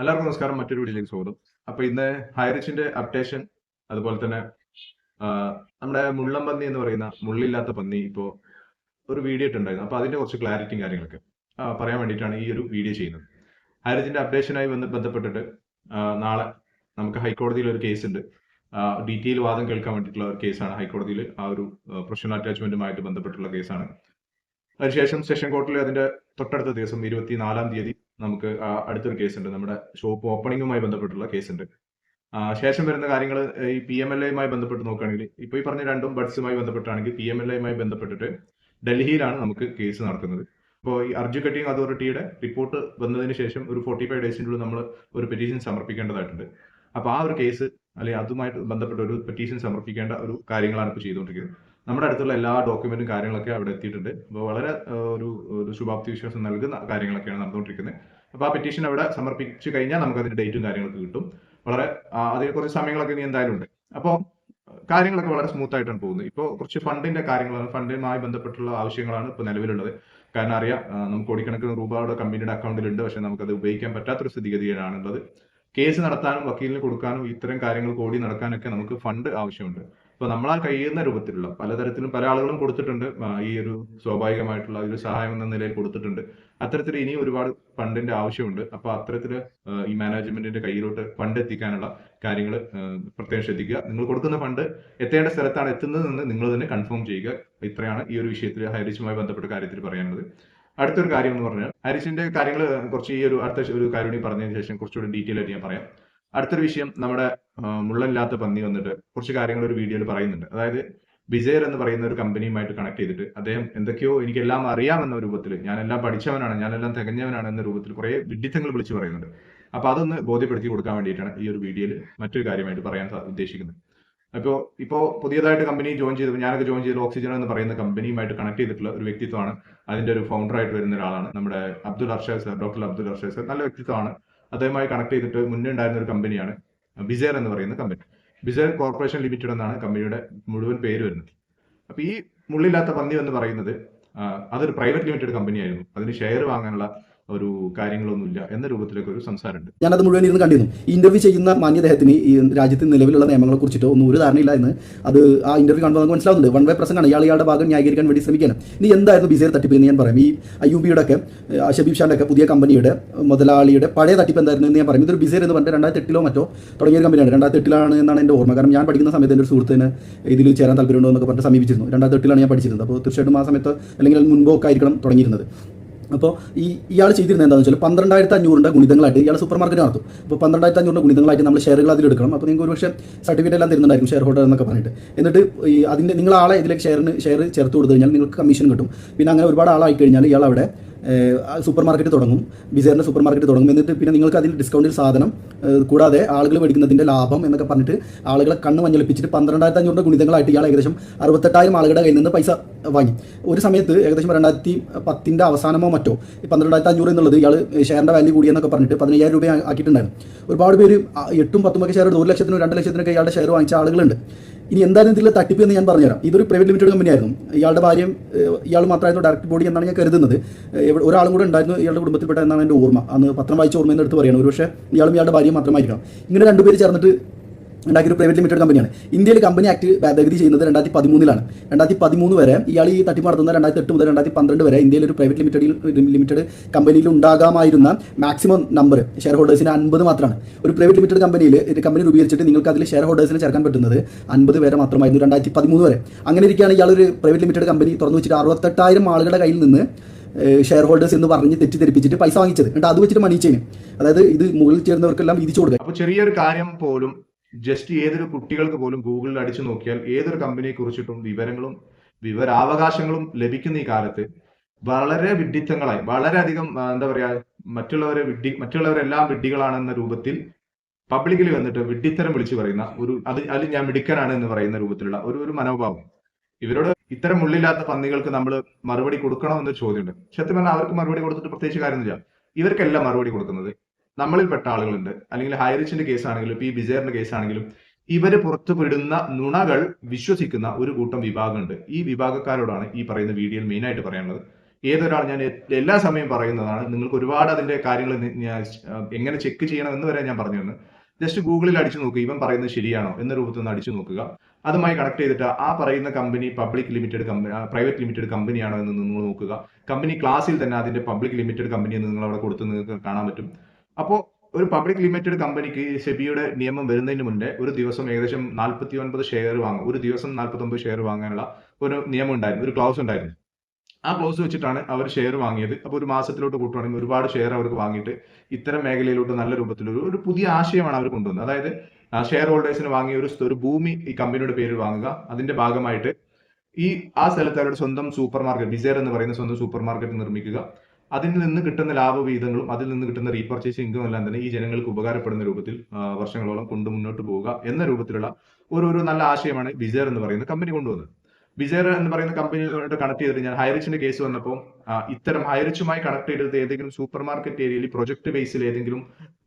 എല്ലാവർക്കും നമസ്കാരം മറ്റൊരു വീഡിയോയിലേക്ക് സ്വാഗതം. അപ്പൊ ഇന്ന് ഹൈറിച്ചിന്റെ അപ്ഡേഷൻ അതുപോലെ തന്നെ നമ്മുടെ മുള്ളം പന്നി എന്ന് പറയുന്ന മുള്ളില്ലാത്ത പന്നി ഇപ്പോ ഒരു വീഡിയോ ഇട്ടുണ്ടായിരുന്നു അപ്പൊ അതിന്റെ കുറച്ച് ക്ലാരിറ്റിയും കാര്യങ്ങളൊക്കെ പറയാൻ വേണ്ടിയിട്ടാണ് ഈ ഒരു വീഡിയോ ചെയ്യുന്നത്. ഹൈറിച്ചിന്റെ അപ്ഡേഷനായി ബന്ധപ്പെട്ടിട്ട് നാളെ നമുക്ക് ഹൈക്കോടതിയിൽ ഒരു കേസ് ഉണ്ട്. ഡീറ്റെയിൽ വാദം കേൾക്കാൻ വേണ്ടിയിട്ടുള്ള ഒരു കേസാണ് ഹൈക്കോടതിയിൽ ആ ഒരു പ്രൊഫഷണൽ അറ്റാച്ച്മെന്റുമായിട്ട് ബന്ധപ്പെട്ടുള്ള കേസാണ് അതിനുശേഷം സെഷൻ കോർട്ടിൽ അതിന്റെ തൊട്ടടുത്ത ദിവസം ഇരുപത്തിനാലാം തീയതി നമുക്ക് അടുത്തൊരു കേസ് ഉണ്ട് നമ്മുടെ ഷോപ്പ് ഓപ്പണിങ്ങുമായി ബന്ധപ്പെട്ടുള്ള കേസ് ഉണ്ട് ശേഷം വരുന്ന കാര്യങ്ങൾ ഈ പി എം എൽ എയുമായി ബന്ധപ്പെട്ട് നോക്കുകയാണെങ്കിൽ ഇപ്പൊ ഈ പറഞ്ഞ രണ്ടും ബഡ്സുമായി ബന്ധപ്പെട്ടാണെങ്കിൽ പി എം എൽ എയുമായി ബന്ധപ്പെട്ടിട്ട് ഡൽഹിയിലാണ് നമുക്ക് കേസ് നടക്കുന്നത്. അപ്പോൾ ഈ അർജു കട്ടിങ് അതോറിറ്റിയുടെ റിപ്പോർട്ട് വന്നതിന് ശേഷം ഒരു ഫോർട്ടി ഫൈവ് ഡേയ്സിനുള്ളിൽ നമ്മൾ ഒരു പെറ്റീഷൻ സമർപ്പിക്കേണ്ടതായിട്ടുണ്ട്. അപ്പോൾ ആ ഒരു കേസ് അല്ലെങ്കിൽ അതുമായിട്ട് ബന്ധപ്പെട്ട ഒരു പെറ്റീഷൻ സമർപ്പിക്കേണ്ട ഒരു കാര്യങ്ങളാണ് ഇപ്പോൾ ചെയ്തുകൊണ്ടിരിക്കുന്നത്. നമ്മുടെ അടുത്തുള്ള എല്ലാ ഡോക്യുമെന്റും കാര്യങ്ങളൊക്കെ അവിടെ എത്തിയിട്ടുണ്ട്. അപ്പോൾ വളരെ ഒരു ഒരു ശുഭാപ്തി വിശ്വാസം നൽകുന്ന കാര്യങ്ങളൊക്കെയാണ് നടന്നുകൊണ്ടിരിക്കുന്നത്. അപ്പോൾ ആ പെറ്റീഷൻ അവിടെ സമർപ്പിച്ചു കഴിഞ്ഞാൽ നമുക്ക് അതിന്റെ ഡേറ്റും കാര്യങ്ങളൊക്കെ കിട്ടും. വളരെ അതിന് കുറച്ച് സമയങ്ങളൊക്കെ ഇനി എന്തായാലും ഉണ്ട്. അപ്പോൾ കാര്യങ്ങളൊക്കെ വളരെ സ്മൂത്ത് ആയിട്ടാണ് പോകുന്നത്. ഇപ്പോൾ കുറച്ച് ഫണ്ടിന്റെ കാര്യങ്ങളാണ് ഫണ്ടുമായി ബന്ധപ്പെട്ടുള്ള ആവശ്യങ്ങളാണ് ഇപ്പോൾ നിലവിലുള്ളത്. കാരണം അറിയാം നമുക്ക് കോടിക്കണക്കിന് രൂപയുടെ കമ്പനിയുടെ അക്കൗണ്ടിലുണ്ട്. പക്ഷേ നമുക്കത് ഉപയോഗിക്കാൻ പറ്റാത്തൊരു സ്ഥിതിഗതിയാണുള്ളത് കേസ് നടത്താനും വക്കീലിന് കൊടുക്കാനും ഇത്തരം കാര്യങ്ങൾ കൂടി നടക്കാനൊക്കെ നമുക്ക് ഫണ്ട് ആവശ്യമുണ്ട്. അപ്പൊ നമ്മളാൽ കഴിയുന്ന രൂപത്തിലുള്ള പലതരത്തിലും പല ആളുകളും കൊടുത്തിട്ടുണ്ട്. ഈ ഒരു സ്വാഭാവികമായിട്ടുള്ള ഒരു സഹായം എന്ന നിലയിൽ കൊടുത്തിട്ടുണ്ട്. അത്തരത്തിൽ ഇനി ഒരുപാട് ഫണ്ടിന്റെ ആവശ്യമുണ്ട്. അപ്പൊ അത്തരത്തിൽ ഈ മാനേജ്മെന്റിന്റെ കയ്യിലോട്ട് ഫണ്ട് എത്തിക്കാനുള്ള കാര്യങ്ങൾ പ്രത്യേകം ശ്രദ്ധിക്കുക നിങ്ങൾ കൊടുക്കുന്ന ഫണ്ട് എത്തേണ്ട സ്ഥലത്താണ് എത്തുന്നതെന്ന് നിങ്ങൾ തന്നെ കൺഫേം ചെയ്യുക. ഇത്രയാണ് ഈ ഒരു വിഷയത്തിൽ ഹൈറിച്ചുമായി ബന്ധപ്പെട്ട കാര്യത്തിൽ പറയാനുള്ളത്. അടുത്തൊരു കാര്യം എന്ന് പറഞ്ഞാൽ ഹരിച്ചിന്റെ കാര്യങ്ങൾ കുറച്ച് ഈ ഒരു അടുത്ത ഒരു കാര്യം പറഞ്ഞതിന് ശേഷം കുറച്ചുകൂടി ഡീറ്റെയിൽ ആയിട്ട് ഞാൻ പറയാം. അടുത്തൊരു വിഷയം നമ്മുടെ മുള്ളില്ലാത്ത പന്നി വന്നിട്ട് കുറച്ച് കാര്യങ്ങൾ ഒരു വീഡിയോയിൽ പറയുന്നുണ്ട്. അതായത് വിജയർ എന്ന് പറയുന്ന ഒരു കമ്പനിയുമായിട്ട് കണക്ട് ചെയ്തിട്ട് അദ്ദേഹം എന്തൊക്കെയോ എനിക്കെല്ലാം അറിയാമെന്ന രൂപത്തിൽ ഞാനെല്ലാം പഠിച്ചവനാണ് ഞാനെല്ലാം തികഞ്ഞവനാണ് എന്ന രൂപത്തിൽ കുറെ വിഡിത്തങ്ങൾ വിളിച്ച് പറയുന്നുണ്ട്. അപ്പൊ അതൊന്ന് ബോധ്യപ്പെടുത്തി കൊടുക്കാൻ വേണ്ടിയിട്ടാണ് ഈ ഒരു വീഡിയോയിൽ മറ്റൊരു കാര്യമായിട്ട് പറയാൻ ഉദ്ദേശിക്കുന്നത്. അപ്പോൾ ഇപ്പോൾ പുതിയതായിട്ട് കമ്പനി ജോയിൻ ചെയ്തു ഞാനൊക്കെ ജോയിൻ ചെയ്ത ഓക്സിജൻ എന്ന് പറയുന്ന കമ്പനിയുമായിട്ട് കണക്ട് ചെയ്തിട്ടുള്ള ഒരു വ്യക്തിത്വമാണ്. അതിന്റെ ഒരു ഫൗണ്ടർ ആയിട്ട് വരുന്ന ഒരാളാണ് നമ്മുടെ Abdul Arshad sir doctor Abdul Arshad sir നല്ല വ്യക്തിത്വമാണ്. അദ്ദേഹവുമായി കണക്ട് ചെയ്തിട്ട് മുന്നേ ഉണ്ടായിരുന്ന ഒരു കമ്പനിയാണ് ബിസേർ എന്ന് പറയുന്ന കമ്പനി ബിസേർ കോർപ്പറേഷൻ ലിമിറ്റഡ് എന്നാണ് കമ്പനിയുടെ മുഴുവൻ പേര് വരുന്നത്. അപ്പൊ ഈ മുള്ളില്ലാത്ത പന്നി എന്ന് പറയുന്നത് അതൊരു പ്രൈവറ്റ് ലിമിറ്റഡ് കമ്പനിയായിരുന്നു അതിന് ഷെയർ വാങ്ങാനുള്ള ഒരു കാര്യങ്ങളൊന്നുമില്ല എന്ന രൂപത്തിലൊക്കെ ഒരു സംസാരമുണ്ട്. ഞാനത് മുഴുവൻ ഇരുന്ന് കണ്ടിരുന്നു. ഇന്റർവ്യൂ ചെയ്യുന്ന മാന്യദേഹത്തിന് ഈ രാജ്യത്ത് നിലവിലുള്ള നിയമങ്ങളെ കുറിച്ചിട്ടോ ഒന്നും ഒരു ധാരണയില്ല എന്ന് അത് ആ ഇന്റർവ്യൂ കാണുമ്പോൾ നമുക്ക് മനസ്സിലാവുന്നുണ്ട്. വൺ വേ പ്രസംഗമാണ് ഇയാൾ ഇയാളുടെ ഭാഗം ന്യായീകരിക്കാൻ വേണ്ടി ശ്രമിക്കുകയാണ്. ഇനി എന്തായിരുന്നു ബിസേർ തട്ടിപ്പ് എന്ന് ഞാൻ പറയും. ഈ അയ്യൂബിയുടെ ഒക്കെ ഷബീബ് ഷാന്റെ ഒക്കെ പുതിയ കമ്പനിയുടെ മുതലാളിയുടെ പഴയ തട്ടിപ്പ് എന്തായിരുന്നു എന്ന് ഞാൻ പറയും. ഇതൊരു ബിസേർ എന്ന് പറഞ്ഞിട്ട് രണ്ടായിരത്തി എട്ടിലോ മറ്റോ തുടങ്ങിയ കമ്പനിയാണ്. രണ്ടായിരത്തി എട്ടിലാണ് എന്നാണ് എന്റെ ഓർമ്മ. കാരണം ഞാൻ പഠിക്കുന്ന സമയത്ത് എന്റെ ഒരു സുഹൃത്തിന് ഇതിൽ ചേരാൻ താല്പര്യമുണ്ടോ എന്നൊക്കെ പറഞ്ഞിട്ട് സമീപിച്ചിരുന്നു. രണ്ടായിരത്തി എട്ടിലാണ് ഞാൻ പഠിച്ചിരുന്നത്. അപ്പോൾ തീർച്ചയായിട്ടും ആ സമയത്ത് അല്ലെങ്കിൽ മുൻപോക്കായിരിക്കണം തുടങ്ങിയിരുന്നത്. അപ്പോൾ ഈ ഇയാൾ ചെയ്തിരുന്നത് എന്താണെന്ന് വെച്ചാൽ പന്ത്രണ്ടായിരത്തി അഞ്ഞൂറിന്റെ ഗുണിതങ്ങളായിട്ട് ഇയാൾ സൂപ്പർ മാർക്കറ്റ് നടത്തും. അപ്പോൾ പന്ത്രണ്ടായിരത്തി അഞ്ഞൂറിന്റെ ഗുണിതങ്ങളായിട്ട് നമ്മൾ ഷെയറുകൾ അതിൽ എടുക്കണം. അപ്പോൾ നിങ്ങൾക്ക് ഒരുപക്ഷെ സർട്ടിഫിക്കറ്റ് എല്ലാം തരുന്നുണ്ടായിരിക്കും ഷെയർ ഹോൾഡർ എന്നൊക്കെ പറഞ്ഞിട്ട്. എന്നിട്ട് ഈ അതിന്റെ നിങ്ങൾ ആളെ ഇതിലേക്ക് ഷെയറിന് ഷെയർ ചേർത്ത് കൊടുത്തു കഴിഞ്ഞാൽ നിങ്ങൾക്ക് കമ്മീഷൻ കിട്ടും. പിന്നെ അങ്ങനെ ഒരുപാട് ആളായി കഴിഞ്ഞാൽ ഇയാൾ അവിടെ സൂപ്പർ മാർക്കറ്റ് തുടങ്ങും. ബിസേറിന്റെ സൂപ്പർ മാർക്കറ്റ് തുടങ്ങും. എന്നിട്ട് പിന്നെ നിങ്ങൾക്ക് അതിൽ ഡിസ്കൗണ്ടിൽ സാധനം കൂടാതെ ആളുകൾ മേടിക്കുന്നതിന്റെ ലാഭം എന്നൊക്കെ പറഞ്ഞിട്ട് ആളുകളെ കണ്ണ് മഞ്ഞളിപ്പിച്ചിട്ട് പന്ത്രണ്ടായിരത്തി അഞ്ഞൂറ് ഗുണിതങ്ങളായിട്ട് ഇയാൾ ഏകദേശം അറുപത്തെട്ടായിരം ആളുകളുടെ കയ്യിൽ നിന്ന് പൈസ വാങ്ങി. ഒരു സമയത്ത് ഏകദേശം രണ്ടായിരത്തി പത്തിന്റെ അവസാനമോ മറ്റോ പന്ത്രണ്ടായിരത്തി അഞ്ഞൂറ് എന്നുള്ളത് ഇയാൾ ഷെയറിന്റെ വാല്യൂ കൂടിയെന്നൊക്കെ പറഞ്ഞിട്ട് പതിനയ്യായിരം രൂപ ആക്കിയിട്ടുണ്ടായിരുന്നു. ഒരുപാട് പേര് എട്ടും പത്തുമൊക്കെ ഷെയർ ഒരു ലക്ഷത്തിനും രണ്ട് ലക്ഷത്തിനൊക്കെ ഇയാളുടെ ഷെയർ വാങ്ങിച്ച ആളുകളുണ്ട്. ഇനി എന്തായാലും ഇതിൽ തട്ടിപ്പ് എന്ന് ഞാൻ പറഞ്ഞുതരാം. ഇതൊരു പ്രൈവറ്റ് ലിമിറ്റഡ് കമ്പനിയായിരുന്നു ഇയാളുടെ ഭാര്യയും ഇയാൾ മാത്രമായിരുന്നു ഡയറക്ട് ബോഡി എന്നാണ് ഞാൻ കരുതുന്നത്. ഒരാളും കൂടെ ഉണ്ടായിരുന്നു ഇയാളുടെ കുടുംബത്തിൽപ്പെട്ട എന്നാണ് എന്റെ ഓർമ്മ. അന്ന് പത്രം വായിച്ച ഓർമ്മയെന്ന് എടുത്ത് പറയണം. ഒരു പക്ഷേ ഇയാളും ഇയാളുടെ ഭാര്യയും മാത്രമായിരിക്കണം. ഇങ്ങനെ രണ്ടുപേര് ചേർന്നിട്ട് ഉണ്ടാക്കിയ ഒരു പ്രൈവറ്റ് ലിമിറ്റഡ് കമ്പനിയാണ് ഇന്ത്യയിൽ കമ്പനി ആക്ട് ഭേദഗതി ചെയ്യുന്നത് രണ്ടായിരത്തി പതിമൂന്നിലാണ്. രണ്ടായിരത്തി പതിമൂന്ന് വരെ ഇയാൾ ഈ തട്ടിപ്പ് നടത്തുന്ന രണ്ടായിരത്തി എട്ട് മുതൽ രണ്ടായിരത്തി പന്ത്രണ്ട് വരെ ഇന്ത്യയിൽ ഒരു പ്രൈവറ്റ് ലിമിറ്റഡ് ലിമിറ്റഡ് കമ്പനിയിൽ ഉണ്ടാകാമായിരുന്ന മാക്സിമം നമ്പർ ഷെയർ ഹോൾഡേഴ്സിന് അൻപത് മാത്രമാണ്. ഒരു പ്രൈവറ്റ് ലിമിറ്റഡ് കമ്പനിയിൽ കമ്പനി രൂപീകരിച്ചിട്ട് നിങ്ങൾക്ക് അതിൽ ഷെയർ ഹോൾഡേഴ്സിനെ ചേർക്കാൻ പറ്റുന്നത് അൻപത് പേരെ മാത്രമായിരുന്നു രണ്ടായിരത്തി പതിമൂന്ന് വരെ. അങ്ങനെ ഇരിക്കുകയാണ് ഇയാൾ ഒരു പ്രൈവറ്റ് ലിമിറ്റഡ് കമ്പനി തുറന്നു വെച്ചിട്ട് അറുപത്തെട്ടായിരം ആളുകളുടെ കയ്യിൽ നിന്ന് ഷെയർ ഹോൾഡേഴ്സ് എന്ന് പറഞ്ഞ് തെറ്റിദ്ധരിപ്പിച്ചിട്ട് പൈസ വാങ്ങിച്ചത്. എന്നിട്ട് അത് വെച്ചിട്ട് മണി ചെയ്യും അതായത് ഇത് മുകളിൽ ചേർന്നവർക്കെല്ലാം വിധിച്ചു കൊടുക്കുക. അപ്പോൾ ചെറിയൊരു കാര്യം പോലും ജസ്റ്റ് ഏതൊരു കുട്ടികൾക്ക് പോലും ഗൂഗിളിൽ അടിച്ചു നോക്കിയാൽ ഏതൊരു കമ്പനിയെ കുറിച്ചിട്ടും വിവരങ്ങളും വിവരാവകാശങ്ങളും ലഭിക്കുന്ന ഈ കാലത്ത് വളരെ വിഡ്ഢിത്തങ്ങളായി വളരെയധികം എന്താ പറയാ മറ്റുള്ളവരെ വിഡ്ഢി മറ്റുള്ളവരെല്ലാം വിഡ്ഢികളാണെന്ന രൂപത്തിൽ പബ്ലിക്കിൽ വന്നിട്ട് വിഡ്ഢിത്തരം വിളിച്ചു പറയുന്ന ഒരു അത് അതിൽ ഞാൻ മിടുക്കനാണ് എന്ന് പറയുന്ന രൂപത്തിലുള്ള ഒരു ഒരു മനോഭാവം. ഇവരോട് ഇത്തരം ഉള്ളില്ലാത്ത പന്നികൾക്ക് നമ്മൾ മറുപടി കൊടുക്കണമെന്നൊരു ചോദ്യമുണ്ട്. സത്യം പറഞ്ഞാൽ അവർക്ക് മറുപടി കൊടുത്തിട്ട് പ്രത്യേകിച്ച് കാര്യമൊന്നുമില്ല. ഇവർക്കെല്ലാം മറുപടി കൊടുക്കുന്നത് നമ്മളിൽപ്പെട്ട ആളുകളുണ്ട്. അല്ലെങ്കിൽ ഹൈറിച്ചിന്റെ കേസാണെങ്കിലും ഇപ്പൊ ഈ ബിജയറിന്റെ കേസ് ആണെങ്കിലും ഇവർ പുറത്തു വിടുന്ന നുണകൾ വിശ്വസിക്കുന്ന ഒരു കൂട്ടം വിഭാഗമുണ്ട്. ഈ വിഭാഗക്കാരോടാണ് ഈ പറയുന്ന വീഡിയോയിൽ മെയിൻ ആയിട്ട് പറയാനുള്ളത്. ഏതൊരാൾ ഞാൻ എല്ലാ സമയം പറയുന്നതാണ് നിങ്ങൾക്ക് ഒരുപാട് അതിന്റെ കാര്യങ്ങൾ എങ്ങനെ ചെക്ക് ചെയ്യണം എന്ന് വരെ ഞാൻ പറഞ്ഞു തന്നു ജസ്റ്റ് ഗൂഗിളിൽ അടിച്ചു നോക്കുക ഇവൻ പറയുന്നത് ശരിയാണോ എന്ന രൂപത്തിൽ നിന്ന് അടിച്ചു നോക്കുക. അതുമായി കണക്ട് ചെയ്തിട്ട് ആ പറയുന്ന company public limited company private limited കമ്പനിയാണോ എന്ന് നിങ്ങൾ നോക്കുക. കമ്പനി ക്ലാസ്സിൽ തന്നെ അതിന്റെ പബ്ലിക് ലിമിറ്റഡ് കമ്പനി എന്ന് നിങ്ങൾ അവിടെ കൊടുത്ത് നിങ്ങൾക്ക് കാണാൻ പറ്റും. അപ്പോൾ ഒരു പബ്ലിക് ലിമിറ്റഡ് കമ്പനിക്ക് സെബിയുടെ നിയമം വരുന്നതിന് മുന്നേ ഒരു ദിവസം ഏകദേശം നാൽപ്പത്തി ഒൻപത് ഷെയർ വാങ്ങും. ഒരു ദിവസം നാൽപ്പത്തി ഒമ്പത് ഷെയർ വാങ്ങാനുള്ള ഒരു നിയമം ഉണ്ടായിരുന്നു ഒരു ക്ലോസ് ഉണ്ടായിരുന്നു. ആ ക്ലോസ് വെച്ചിട്ടാണ് അവർ ഷെയർ വാങ്ങിയത്. അപ്പോൾ ഒരു മാസത്തിലോട്ട് കൂട്ടുവാണെങ്കിൽ ഒരുപാട് ഷെയർ അവർക്ക് വാങ്ങിയിട്ട് ഇത്തരം മേഖലയിലോട്ട് നല്ല രൂപത്തിൽ ഒരു പുതിയ ആശയമാണ് അവർ കൊണ്ടുവന്നത്. അതായത് ഷെയർ ഹോൾഡേഴ്സിന് വാങ്ങിയ ഒരു ഒരു ഭൂമി ഈ കമ്പനിയുടെ പേരിൽ വാങ്ങുക. അതിന്റെ ഭാഗമായിട്ട് ഈ ആ സ്ഥലത്ത് അവരുടെ സ്വന്തം സൂപ്പർ മാർക്കറ്റ് ഡിസൈർ എന്ന് പറയുന്ന സ്വന്തം സൂപ്പർ മാർക്കറ്റ് നിർമ്മിക്കുക. അതിൽ നിന്ന് കിട്ടുന്ന ലാഭവിഹിതങ്ങളും അതിൽ നിന്ന് കിട്ടുന്ന റീപർച്ചേസ് ഇൻകം എല്ലാം തന്നെ ഈ ജനങ്ങൾക്ക് ഉപകാരപ്പെടുന്ന രൂപത്തിൽ വർഷങ്ങളോളം കൊണ്ട് മുന്നോട്ട് പോവുക എന്ന രൂപത്തിലുള്ള ഒരു ഒരു നല്ല ആശയമാണ് വിജയർ എന്ന് പറയുന്ന കമ്പനി കൊണ്ടുവന്നത്. വിജയർ എന്ന് പറയുന്ന കമ്പനിയോട് കണക്ട് ചെയ്തിട്ട് ഞാൻ ഹൈറിച്ചിന്റെ കേസ് വന്നപ്പോൾ ഇത്തരം ഹൈറിച്ചുമായി കണക്ട് ചെയ്തത് ഏതെങ്കിലും സൂപ്പർ മാർക്കറ്റ് ഏരിയയിൽ പ്രൊജക്ട് ബേസിൽ ഏതെങ്കിലും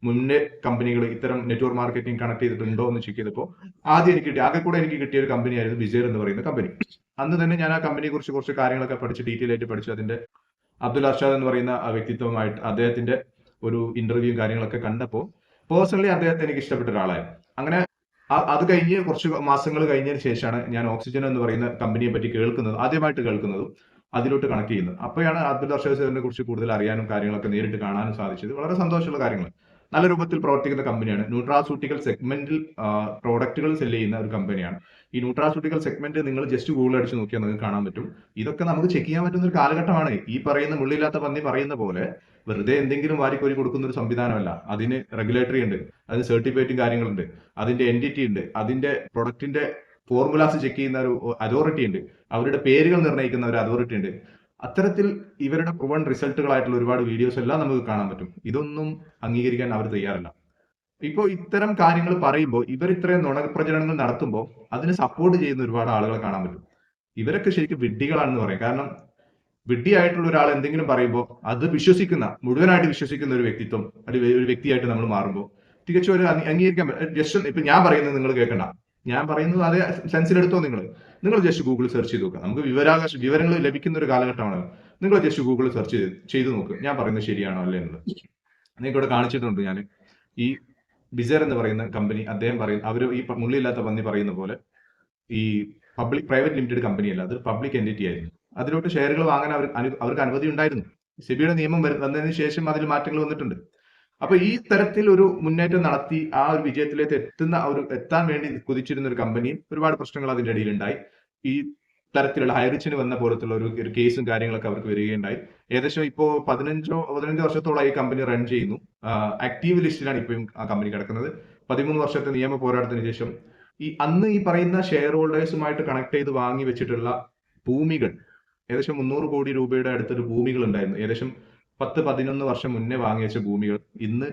മുന്നേ കമ്പനികൾ ഇത്തരം നെറ്റ്വർക്ക് മാർക്കറ്റിംഗ് കണക്ട് ചെയ്തിട്ടുണ്ടോ എന്ന് ചെക്ക് ചെയ്തപ്പോൾ ആദ്യം എനിക്ക് കിട്ടിയ ആകെ കൂടെ എനിക്ക് കിട്ടിയ ഒരു കമ്പനിയായിരുന്നു വിജയർ എന്ന് പറയുന്ന കമ്പനി അന്ന് തന്നെ ഞാൻ ആ കമ്പനിയെ കുറിച്ച് കുറച്ച് കാര്യങ്ങളൊക്കെ പഠിച്ച് ഡീറ്റെയിൽ ആയിട്ട് പഠിച്ചു അതിന്റെ അബ്ദുൽ അർഷാദ് എന്ന് പറയുന്ന ആ വ്യക്തിത്വമായിട്ട് അദ്ദേഹത്തിന്റെ ഒരു ഇന്റർവ്യൂ കാര്യങ്ങളൊക്കെ കണ്ടപ്പോൾ പേഴ്സണലി അദ്ദേഹത്തെ എനിക്ക് ഇഷ്ടപ്പെട്ട ഒരാളായിരുന്നു. അങ്ങനെ അത് കഴിഞ്ഞ് കുറച്ച് മാസങ്ങൾ കഴിഞ്ഞതിന് ശേഷമാണ് ഞാൻ ഓക്സിജൻ എന്ന് പറയുന്ന കമ്പനിയെ പറ്റി കേൾക്കുന്നത് ആദ്യമായിട്ട് കേൾക്കുന്നതും അതിലോട്ട് കണക്ട് ചെയ്യുന്നത്. അപ്പോഴാണ് അബ്ദുൽ അർഷാദ് സാറിനെ കുറിച്ച് കൂടുതൽ അറിയാനും കാര്യങ്ങളൊക്കെ നേരിട്ട് കാണാനും സാധിച്ചത്. വളരെ സന്തോഷമുള്ള കാര്യങ്ങൾ നല്ല രൂപത്തിൽ പ്രവർത്തിക്കുന്ന കമ്പനിയാണ്. ന്യൂട്രാസ്യൂട്ടിക്കൽ സെഗ്മെന്റിൽ പ്രോഡക്റ്റുകൾ സെൽ ചെയ്യുന്ന ഒരു കമ്പനിയാണ്. ഈ ന്യൂട്രാസ്യൂട്ടിക്കൽ സെഗ്മെന്റ് നിങ്ങൾ ജസ്റ്റ് ഗൂഗിൾ അടിച്ച് നോക്കിയാൽ നിങ്ങൾക്ക് കാണാൻ പറ്റും. ഇതൊക്കെ നമുക്ക് ചെക്ക് ചെയ്യാൻ പറ്റുന്ന ഒരു കാലഘട്ടമാണ്. ഈ പറയുന്ന മുള്ളില്ലാത്ത പന്നി പറയുന്ന പോലെ വെറുതെ എന്തെങ്കിലും വാരിക്കോരി കൊടുക്കുന്ന ഒരു സംവിധാനമല്ല. അതിന് റെഗുലേറ്ററി ഉണ്ട് അതിന് സർട്ടിഫിക്കറ്റും കാര്യങ്ങളുണ്ട് അതിന്റെ എന്റിറ്റി ഉണ്ട് അതിന്റെ പ്രൊഡക്റ്റിന്റെ ഫോർമുലാസ് ചെക്ക് ചെയ്യുന്ന ഒരു അതോറിറ്റി ഉണ്ട്. അവരുടെ പേരുകൾ നിർണയിക്കുന്ന ഒരു അതോറിറ്റി ഉണ്ട്. അത്തരത്തിൽ ഇവരുടെ പ്രൂവൺ റിസൾട്ടുകളായിട്ടുള്ള ഒരുപാട് വീഡിയോസ് എല്ലാം നമുക്ക് കാണാൻ പറ്റും. ഇതൊന്നും അംഗീകരിക്കാൻ അവർ തയ്യാറല്ല. ഇപ്പോൾ ഇത്തരം കാര്യങ്ങൾ പറയുമ്പോൾ ഇവർ ഇത്രയും നുണപ്രചരണങ്ങൾ നടത്തുമ്പോൾ അതിന് സപ്പോർട്ട് ചെയ്യുന്ന ഒരുപാട് ആളുകളെ കാണാൻ പറ്റും. ഇവരൊക്കെ ശരിക്കും വിഡ്ഢികളാണെന്ന് പറയാം. കാരണം വിഡ്ഢിയായിട്ടുള്ള ഒരാൾ എന്തെങ്കിലും പറയുമ്പോൾ അത് വിശ്വസിക്കുന്ന മുഴുവനായിട്ട് വിശ്വസിക്കുന്ന ഒരു വ്യക്തിത്വം അല്ലെങ്കിൽ ഒരു വ്യക്തിയായിട്ട് നമ്മൾ മാറുമ്പോൾ തികച്ചും ഒരു അംഗീകരിക്കാൻ ജസ്റ്റ് ഇപ്പൊ ഞാൻ പറയുന്നത് നിങ്ങൾ കേൾക്കണ്ട. ഞാൻ പറയുന്നത് അതേ സെൻസിലെടുത്തോ നിങ്ങൾ. നിങ്ങൾ ജസ്റ്റ് ഗൂഗിൾ സെർച്ച് ചെയ്ത് നോക്കുക നമുക്ക് വിവരാകാശ വിവരങ്ങൾ ലഭിക്കുന്ന ഒരു കാലഘട്ടമാണ്. നിങ്ങൾ ജസ്റ്റ് ഗൂഗിൾ സെർച്ച് ചെയ്ത് ചെയ്ത് നോക്കുക ഞാൻ പറയുന്നത് ശരിയാണോ അല്ലേ എന്നുള്ളത് നിങ്ങൾക്ക് ഇവിടെ കാണിച്ചിട്ടുണ്ട് ഞാൻ. ഈ ബിസർ എന്ന് പറയുന്ന കമ്പനി അദ്ദേഹം പറയുന്ന അവർ ഈ മുള്ളിയില്ലാത്ത പന്നി പറയുന്ന പോലെ ഈ പബ്ലിക് പ്രൈവറ്റ് ലിമിറ്റഡ് കമ്പനി അല്ല അത് പബ്ലിക് എന്റിറ്റി ആയിരുന്നു. അതിലോട്ട് ഷെയറുകൾ വാങ്ങാൻ അവർ അവർക്ക് അനുമതി ഉണ്ടായിരുന്നു. സെബിയുടെ നിയമം വന്നതിന് ശേഷം അതിൽ മാറ്റങ്ങൾ വന്നിട്ടുണ്ട്. അപ്പൊ ഈ തരത്തിൽ ഒരു മുന്നേറ്റം നടത്തി ആ ഒരു വിജയത്തിലേക്ക് എത്തുന്ന ഒരു എത്താൻ വേണ്ടി കുതിച്ചിരുന്ന ഒരു കമ്പനി ഒരുപാട് പ്രശ്നങ്ങൾ അതിന്റെ ഇടയിൽ ഉണ്ടായി ഈ തരത്തിലുള്ള ഹൈറിച്ചിന് വന്ന പോലത്തുള്ള ഒരു ഒരു കേസും കാര്യങ്ങളൊക്കെ അവർക്ക് വരികയുണ്ടായി. ഏകദേശം ഇപ്പോ പതിനഞ്ചോ പതിനഞ്ച് വർഷത്തോളം ഈ കമ്പനി റൺ ചെയ്യുന്നു. ആക്റ്റീവ് ലിസ്റ്റിലാണ് ഇപ്പോഴും ആ കമ്പനി കിടക്കുന്നത്. പതിമൂന്ന് വർഷത്തെ നിയമ പോരാട്ടത്തിന് ശേഷം ഈ അന്ന് ഈ പറയുന്ന ഷെയർ ഹോൾഡേഴ്സുമായിട്ട് കണക്ട് ചെയ്ത് വാങ്ങി വെച്ചിട്ടുള്ള ഭൂമികൾ ഏകദേശം മുന്നൂറ് കോടി രൂപയുടെ അടുത്തൊരു ഭൂമികൾ ഉണ്ടായിരുന്നു ഏകദേശം പത്ത് പതിനൊന്ന് വർഷം മുന്നേ വാങ്ങി വെച്ച ഭൂമികൾ ഇന്ന്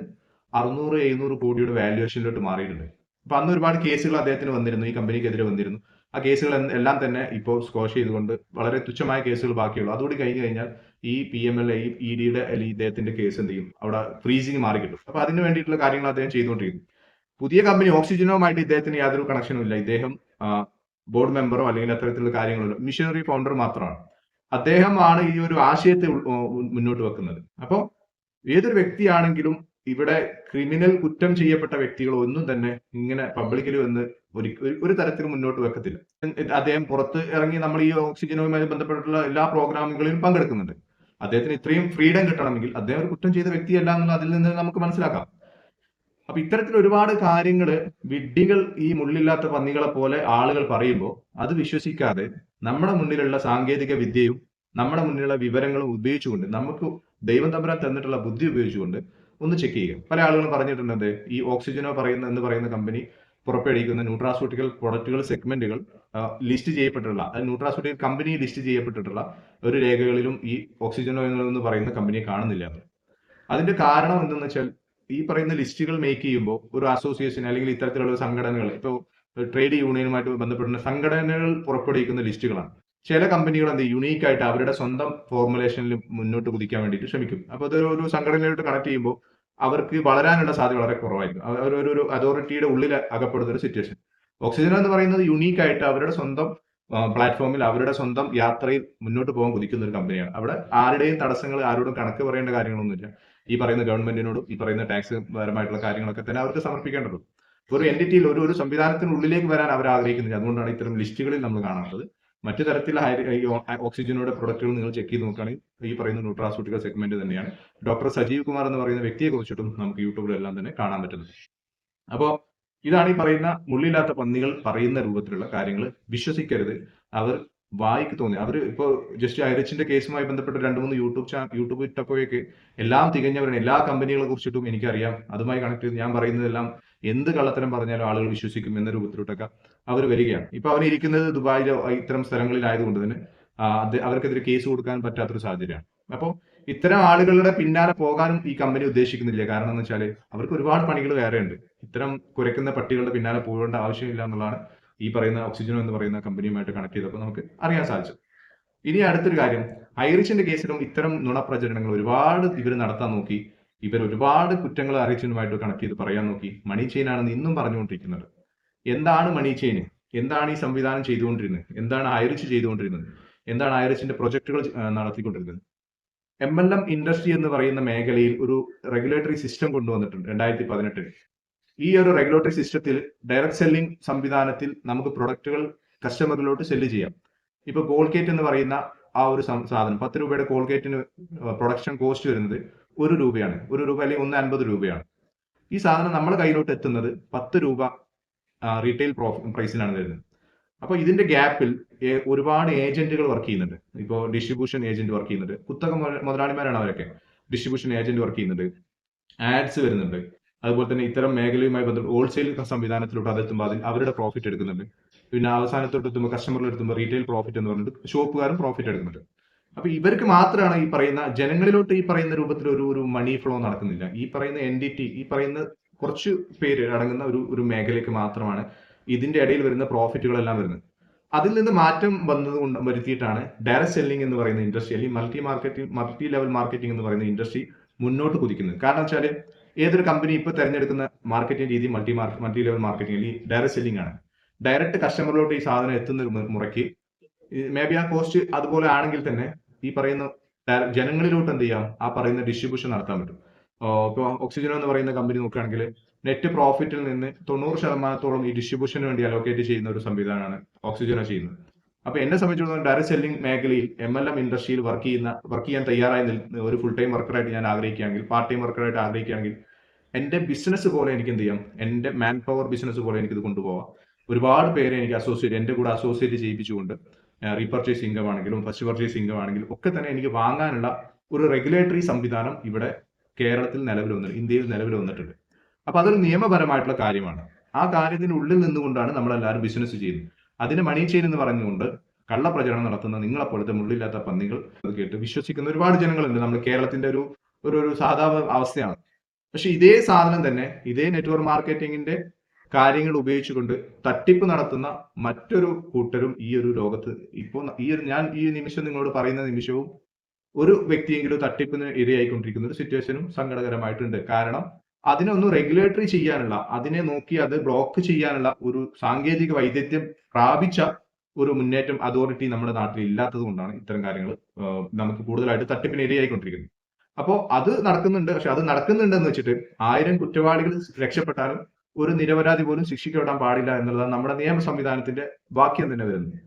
അറുന്നൂറ് എഴുന്നൂറ് കോടിയുടെ വാല്യുവേഷനിലോട്ട് മാറിയിട്ടുണ്ട്. അപ്പൊ അന്ന് ഒരുപാട് കേസുകൾ അദ്ദേഹത്തിന് വന്നിരുന്നു ഈ കമ്പനിക്കെതിരെ വന്നിരുന്നു. ആ കേസുകൾ എല്ലാം തന്നെ ഇപ്പോൾ സ്കോഷ് ചെയ്തുകൊണ്ട് വളരെ തുച്ഛമായ കേസുകൾ ബാക്കിയുള്ളൂ. അതുകൂടി കഴിഞ്ഞു കഴിഞ്ഞാൽ ഈ P M L I E ഡിയുടെ അല്ലെങ്കിൽ ഇദ്ദേഹത്തിന്റെ കേസ് എന്ത് ചെയ്യും? അവിടെ ഫ്രീസിങ് മാറി കിട്ടും. അപ്പൊ അതിന് വേണ്ടിയിട്ടുള്ള കാര്യങ്ങൾ അദ്ദേഹം ചെയ്തുകൊണ്ടിരിക്കുന്നു. പുതിയ കമ്പനി ഓക്സിജനുമായിട്ട് ഇദ്ദേഹത്തിന് യാതൊരു കണക്ഷനും ഇല്ല. ഇദ്ദേഹം ബോർഡ് മെമ്പറോ അല്ലെങ്കിൽ അത്തരത്തിലുള്ള കാര്യങ്ങളോ മിഷനറി ഫൗണ്ടർ മാത്രമാണ്. അദ്ദേഹമാണ് ഈ ഒരു ആശയത്തെ മുന്നോട്ട് വെക്കുന്നത്. അപ്പോൾ ഏതൊരു വ്യക്തിയാണെങ്കിലും ഇവിടെ ക്രിമിനൽ കുറ്റം ചെയ്യപ്പെട്ട വ്യക്തികൾ ഒന്നും തന്നെ ഇങ്ങനെ പബ്ലിക്കിൽ വന്ന് ഒരു ഒരു തരത്തിൽ മുന്നോട്ട് വെക്കത്തില്ല. അദ്ദേഹം പുറത്ത് ഇറങ്ങി നമ്മൾ ഈ ഓക്സിജനുമായി ബന്ധപ്പെട്ടിട്ടുള്ള എല്ലാ പ്രോഗ്രാമുകളിലും പങ്കെടുക്കുന്നുണ്ട്. അദ്ദേഹത്തിന് ഇത്രയും ഫ്രീഡം കിട്ടണമെങ്കിൽ അദ്ദേഹം ഒരു കുറ്റം ചെയ്ത വ്യക്തിയല്ല എന്നുള്ള അതിൽ നിന്ന് നമുക്ക് മനസ്സിലാക്കാം. അപ്പൊ ഇത്തരത്തിൽ ഒരുപാട് കാര്യങ്ങൾ വിഡ്ഢികൾ ഈ മുള്ളില്ലാത്ത പന്നികളെ പോലെ ആളുകൾ പറയുമ്പോൾ അത് വിശ്വസിക്കാതെ നമ്മുടെ മുന്നിലുള്ള സാങ്കേതിക വിദ്യയും നമ്മുടെ മുന്നിലുള്ള വിവരങ്ങളും ഉപയോഗിച്ചുകൊണ്ട് നമുക്ക് ദൈവം തമ്പുരാൻ തന്നിട്ടുള്ള ബുദ്ധി ഉപയോഗിച്ചുകൊണ്ട് ഒന്ന് ചെക്ക് ചെയ്യുക. പല ആളുകളും പറഞ്ഞിട്ടുണ്ട് ഈ ഓക്സിജനോ പറയുന്ന എന്ന് പറയുന്ന കമ്പനി പുറപ്പെടുവിക്കുന്ന ന്യൂട്രാസ്യൂട്ടിക്കൽ പ്രൊഡക്റ്റുകൾ സെഗ്മെന്റുകൾ ലിസ്റ്റ് ചെയ്യപ്പെട്ടിട്ടുള്ള ന്യൂട്രാസ്യൂട്ടിക്കൽ കമ്പനി ലിസ്റ്റ് ചെയ്യപ്പെട്ടിട്ടുള്ള ഒരു രേഖകളിലും ഈ ഓക്സിജനോ എന്ന് പറയുന്ന കമ്പനിയെ കാണുന്നില്ല. അതിന്റെ കാരണം എന്തെന്ന് വെച്ചാൽ ഈ പറയുന്ന ലിസ്റ്റുകൾ മേക്ക് ചെയ്യുമ്പോൾ ഒരു അസോസിയേഷൻ അല്ലെങ്കിൽ ഇത്തരത്തിലുള്ള സംഘടനകൾ ഇപ്പോൾ ട്രേഡ് യൂണിയനുമായിട്ട് ബന്ധപ്പെടുന്ന സംഘടനകൾ പുറപ്പെടുവിക്കുന്ന ലിസ്റ്റുകളാണ്. ചില കമ്പനികൾ എന്ത് യുണീക്ക് ആയിട്ട് അവരുടെ സ്വന്തം ഫോർമുലേഷനിൽ മുന്നോട്ട് കുതിക്കാൻ വേണ്ടിയിട്ട് ശ്രമിക്കും. അപ്പോൾ അതൊരു ഒരു സംഘടനയിലോട്ട് കണക്ട് ചെയ്യുമ്പോൾ അവർക്ക് വളരാനുള്ള സാധ്യത വളരെ കുറവായിരിക്കും. അവർ ഒരു അതോറിറ്റിയുടെ ഉള്ളിൽ അകപ്പെടുന്ന ഒരു സിറ്റുവേഷൻ ഓക്സിജൻ എന്ന് പറയുന്നത് യുണീക്ക് ആയിട്ട് അവരുടെ സ്വന്തം പ്ലാറ്റ്ഫോമിൽ അവരുടെ സ്വന്തം യാത്രയിൽ മുന്നോട്ട് പോകാൻ കുതിക്കുന്ന ഒരു കമ്പനിയാണ്. അവിടെ ആരുടെയും തടസ്സങ്ങൾ ആരോടും കണക്ക് പറയേണ്ട കാര്യങ്ങളൊന്നുമില്ല. ഈ പറയുന്ന ഗവൺമെന്റിനോടും ഈ പറയുന്ന ടാക്സ് പരമായിട്ടുള്ള കാര്യങ്ങളൊക്കെ തന്നെ അവർക്ക് സമർപ്പിക്കേണ്ടതും ഒരു എന്റിറ്റിയിൽ ഒരു ഒരു സംവിധാനത്തിനുള്ളിലേക്ക് വരാൻ അവർ ആഗ്രഹിക്കുന്നില്ല. അതുകൊണ്ടാണ് ഇത്തരം ലിസ്റ്റുകളിൽ നമ്മൾ കാണുന്നത് മറ്റു തരത്തിലുള്ള ഓക്സിജനോടെ പ്രൊഡക്റ്റുകൾ നിങ്ങൾ ചെക്ക് ചെയ്ത് നോക്കുകയാണെങ്കിൽ ഈ പറയുന്ന ന്യൂട്രാസ്യൂട്ടിക്കൽ സെഗ്മെന്റ് തന്നെയാണ്. ഡോക്ടർ സജീവ് കുമാർ എന്ന് പറയുന്ന വ്യക്തിയെ കുറിച്ചിട്ടും നമുക്ക് യൂട്യൂബിലെല്ലാം തന്നെ കാണാൻ പറ്റുന്നത് അപ്പോൾ ഇതാണ് ഈ പറയുന്ന മുള്ളില്ലാത്ത പന്നികൾ പറയുന്ന രൂപത്തിലുള്ള കാര്യങ്ങൾ. വിശ്വസിക്കരുത്. അവർ വായിക്ക് തോന്നി. അവർ ഇപ്പോൾ ജസ്റ്റ് ഐറിച്ചിന്റെ കേസുമായി ബന്ധപ്പെട്ട് രണ്ട് മൂന്ന് യൂട്യൂബ് ചാനൽ യൂട്യൂബ് ഇട്ടപ്പോഴേക്ക് എല്ലാം തികഞ്ഞവരാണ്. എല്ലാ കമ്പനികളെ കുറിച്ചിട്ടും എനിക്കറിയാം. അതുമായി കണക്ട് ചെയ്ത് ഞാൻ പറയുന്നതെല്ലാം എന്ത് കള്ളത്തരം പറഞ്ഞാലും ആളുകൾ വിശ്വസിക്കും എന്ന രൂപത്തിലോട്ടൊക്കെ അവർ വരികയാണ്. ഇപ്പൊ അവർ ഇരിക്കുന്നത് ദുബായിലോ ഇത്തരം സ്ഥലങ്ങളിലായതുകൊണ്ട് തന്നെ അവർക്കെതിരെ കേസ് കൊടുക്കാൻ പറ്റാത്തൊരു സാഹചര്യമാണ്. അപ്പോൾ ഇത്തരം ആളുകളുടെ പിന്നാലെ പോകാനും ഈ കമ്പനി ഉദ്ദേശിക്കുന്നില്ല. കാരണം എന്ന് വെച്ചാൽ അവർക്ക് ഒരുപാട് പണികൾ വേറെ ഉണ്ട് ഇത്തരം കുരയ്ക്കുന്ന പട്ടികളുടെ പിന്നാലെ പോകേണ്ട ആവശ്യമില്ല എന്നുള്ളതാണ് ഈ പറയുന്ന ഓക്സിജനോ എന്ന് പറയുന്ന കമ്പനിയുമായിട്ട് കണക്ട് ചെയ്തപ്പോൾ നമുക്ക് അറിയാൻ സാധിച്ചു. ഇനി അടുത്തൊരു കാര്യം. ഐറിഷിന്റെ കേസിലും ഇത്തരം നുണപ്രചരണങ്ങൾ ഒരുപാട് ഇവർ നടത്താൻ നോക്കി. ഇവർ ഒരുപാട് കുറ്റങ്ങൾ ഐറിഷിനുമായിട്ട് കണക്ട് ചെയ്ത് പറയാൻ നോക്കി. മണി ചെയിൻ ആണെന്ന് ഇന്നും പറഞ്ഞുകൊണ്ടിരിക്കുന്നത്. എന്താണ് മണി ചെയിൻ എന്താണ് ഈ സംവിധാനം ചെയ്തുകൊണ്ടിരുന്നത്? എന്താണ് ഐറിച്ച് ചെയ്തുകൊണ്ടിരുന്നത്? എന്താണ് ഐറിച്ചിന്റെ പ്രൊജക്ടുകൾ നടത്തിക്കൊണ്ടിരുന്നത്? എം എൽ എം ഇൻഡസ്ട്രി എന്ന് പറയുന്ന മേഖലയിൽ ഒരു റെഗുലേറ്ററി സിസ്റ്റം കൊണ്ടുവന്നിട്ടുണ്ട് രണ്ടായിരത്തി പതിനെട്ടിൽ ഈ ഒരു റെഗുലേറ്ററി സിസ്റ്റത്തിൽ ഡയറക്ട് സെല്ലിംഗ് സംവിധാനത്തിൽ നമുക്ക് പ്രൊഡക്റ്റുകൾ കസ്റ്റമറിലോട്ട് സെല്ല് ചെയ്യാം. ഇപ്പൊ കോൾഗേറ്റ് എന്ന് പറയുന്ന ആ ഒരു സാധനം പത്ത് രൂപയുടെ കോൾഗേറ്റിന് പ്രൊഡക്ഷൻ കോസ്റ്റ് വരുന്നത് ഒരു രൂപയാണ്. ഒരു രൂപ അല്ലെങ്കിൽ ഒന്ന് അൻപത് രൂപയാണ്. ഈ സാധനം നമ്മുടെ കയ്യിലോട്ട് എത്തുന്നത് പത്ത് രൂപ റീറ്റെയിൽ പ്രൈസിലാണ് വരുന്നത്. അപ്പോൾ ഇതിന്റെ ഗ്യാപ്പിൽ ഒരുപാട് ഏജന്റുകൾ വർക്ക് ചെയ്യുന്നുണ്ട്. ഇപ്പോൾ ഡിസ്ട്രിബ്യൂഷൻ ഏജന്റ് വർക്ക് ചെയ്യുന്നുണ്ട്. കുത്തക മുതല- മുതലാളിമാരാണ് അവരൊക്കെ. ഡിസ്ട്രിബ്യൂഷൻ ഏജന്റ് വർക്ക് ചെയ്യുന്നുണ്ട്. ആഡ്സ് വരുന്നുണ്ട്. അതുപോലെ തന്നെ ഇത്തരം മേഖലയുമായി ബന്ധപ്പെട്ട് ഹോൾസെയിൽ സംവിധാനത്തിലോട്ട് അതെത്തുമ്പോൾ അതിൽ അവരുടെ പ്രോഫിറ്റ് എടുക്കുന്നുണ്ട്. പിന്നെ അവസാനത്തോട്ട് എത്തുമ്പോൾ കസ്റ്റമറിൽ എത്തുമ്പോൾ റീറ്റെയിൽ പ്രോഫിറ്റ് എന്ന് പറഞ്ഞിട്ട് ഷോപ്പുകാരും പ്രോഫിറ്റ് എടുക്കുന്നുണ്ട്. അപ്പൊ ഇവർക്ക് മാത്രമാണ് ഈ പറയുന്ന ജനങ്ങളിലോട്ട് ഈ പറയുന്ന രൂപത്തിൽ ഒരു ഒരു മണി ഫ്ലോ നടക്കുന്നില്ല. ഈ പറയുന്ന എൻഡിറ്റി ഈ പറയുന്ന കുറച്ച് പേര് അടങ്ങുന്ന ഒരു ഒരു മേഖലയ്ക്ക് മാത്രമാണ് ഇതിന്റെ ഇടയിൽ വരുന്ന പ്രോഫിറ്റുകളെല്ലാം വരുന്നത്. അതിൽ നിന്ന് മാറ്റം വന്നത് കൊണ്ട് വരുത്തിയിട്ടാണ് ഡയറക്ട് സെല്ലിംഗ് എന്ന് പറയുന്ന ഇൻഡസ്ട്രി അല്ലെങ്കിൽ multi marketing multi level marketing എന്ന് പറയുന്ന ഇൻഡസ്ട്രി മുന്നോട്ട് കുതിക്കുന്നത്. കാരണം വെച്ചാൽ ഏതൊരു കമ്പനി ഇപ്പോൾ തിരഞ്ഞെടുക്കുന്ന മാർക്കറ്റിംഗ് രീതി multi market multi level marketing അല്ലെങ്കിൽ ഡയറക്ട് സെല്ലിംഗ് ആണ്. ഡയറക്റ്റ് കസ്റ്റമറിലോട്ട് ഈ സാധനം എത്തുന്ന മുറയ്ക്ക് മേ ബി ആ കോസ്റ്റ് അതുപോലെ ആണെങ്കിൽ തന്നെ ഈ പറയുന്ന ജനങ്ങളിലോട്ട് എന്ത് ചെയ്യാം? ആ പറയുന്ന ഡിസ്ട്രിബ്യൂഷൻ നടത്താൻ പറ്റും. ഇപ്പോൾ ഓക്സിജൻ എന്ന് പറയുന്ന കമ്പനി നോക്കുകയാണെങ്കിൽ നെറ്റ് പ്രോഫിറ്റിൽ നിന്ന് തൊണ്ണൂറ് ശതമാനത്തോളം ഈ ഡിസ്ട്രിബ്യൂഷന് വേണ്ടി അലോക്കേറ്റ് ചെയ്യുന്ന ഒരു സംവിധാനമാണ് ഓക്സിജനോ ചെയ്യുന്നത്. അപ്പൊ എന്നെ സംബന്ധിച്ചിടത്തോളം ഡയറക്ട് സെല്ലിംഗ് മേഖലയിൽ എം എൽ എം ഇൻഡസ്ട്രിയിൽ വർക്ക് ചെയ്യുന്ന വർക്ക് ചെയ്യാൻ തയ്യാറായി നിൽ- ഒരു ഫുൾ ടൈം വർക്കറായിട്ട് ഞാൻ ആഗ്രഹിക്കുകയാണെങ്കിൽ പാർട്ട് ടൈം വർക്കറായിട്ട് ആഗ്രഹിക്കുകയാണെങ്കിൽ എന്റെ ബിസിനസ് പോലെ എനിക്ക് എന്ത് ചെയ്യാം? എന്റെ മാൻ പവർ ബിസിനസ് പോലെ എനിക്ക് ഇത് കൊണ്ടുപോകാം ഒരുപാട് പേരെ എനിക്ക് അസോസിയേറ്റ് എന്റെ കൂടെ അസോസിയേറ്റ് ചെയ്യിപ്പിച്ചുകൊണ്ട് റീപർച്ചേസ് ഇൻകം ആണെങ്കിലും ഫസ്റ്റ് പർച്ചേസ് ഇൻകം ആണെങ്കിലും ഒക്കെ തന്നെ എനിക്ക് വാങ്ങാനുള്ള ഒരു റെഗുലേറ്ററി സംവിധാനം ഇവിടെ കേരളത്തിൽ നിലവിൽ വന്നിട്ടുണ്ട് ഇന്ത്യയിൽ നിലവിൽ വന്നിട്ടുണ്ട്. അപ്പൊ അതൊരു നിയമപരമായിട്ടുള്ള കാര്യമാണ്. ആ കാര്യത്തിനുള്ളിൽ നിന്നുകൊണ്ടാണ് നമ്മളെല്ലാവരും ബിസിനസ് ചെയ്യുന്നത്. അതിന് മണി എന്ന് പറഞ്ഞുകൊണ്ട് കള്ളപ്രചരണം നടത്തുന്ന നിങ്ങളെപ്പോലത്തെ മുള്ളില്ലാത്ത പന്നികൾ അത് കേട്ട് വിശ്വസിക്കുന്ന ഒരുപാട് ജനങ്ങളുണ്ട്. നമ്മൾ കേരളത്തിന്റെ ഒരു ഒരു ഒരു സാധാരണ അവസ്ഥയാണ്. പക്ഷെ ഇതേ സാധനം തന്നെ ഇതേ നെറ്റ്വർക്ക് മാർക്കറ്റിംഗിന്റെ കാര്യങ്ങൾ ഉപയോഗിച്ചുകൊണ്ട് തട്ടിപ്പ് നടത്തുന്ന മറ്റൊരു കൂട്ടരും ഈ ഒരു ലോകത്ത് ഇപ്പോൾ ഈ ഒരു ഞാൻ ഈ നിമിഷം നിങ്ങളോട് പറയുന്ന നിമിഷവും ഒരു വ്യക്തിയെങ്കിലും തട്ടിപ്പിന് ഇരയായിക്കൊണ്ടിരിക്കുന്ന ഒരു സിറ്റുവേഷനും സങ്കടകരമായിട്ടുണ്ട്. കാരണം അതിനൊന്നും റെഗുലേറ്ററി ചെയ്യാനുള്ള അതിനെ നോക്കി അത് ബ്ലോക്ക് ചെയ്യാനുള്ള ഒരു സാങ്കേതിക വൈദഗ്ധ്യം പ്രാപിച്ച ഒരു മുന്നേറ്റം അതോറിറ്റി നമ്മുടെ നാട്ടിൽ ഇല്ലാത്തത് കൊണ്ടാണ് ഇത്തരം കാര്യങ്ങൾ നമുക്ക് കൂടുതലായിട്ട് തട്ടിപ്പിന് ഇരയായിക്കൊണ്ടിരിക്കുന്നത് അപ്പോൾ അത് നടക്കുന്നുണ്ട്. പക്ഷെ അത് നടക്കുന്നുണ്ടെന്ന് വെച്ചിട്ട് ആയിരം കുറ്റവാളികൾ രക്ഷപ്പെട്ടാലും ഒരു നിരപരാധി പോലും ശിക്ഷിക്കപ്പെടാൻ പാടില്ല എന്നുള്ളതാണ് നമ്മുടെ നിയമ സംവിധാനത്തിന്റെ വാക്യം തന്നെ വരുന്നത്.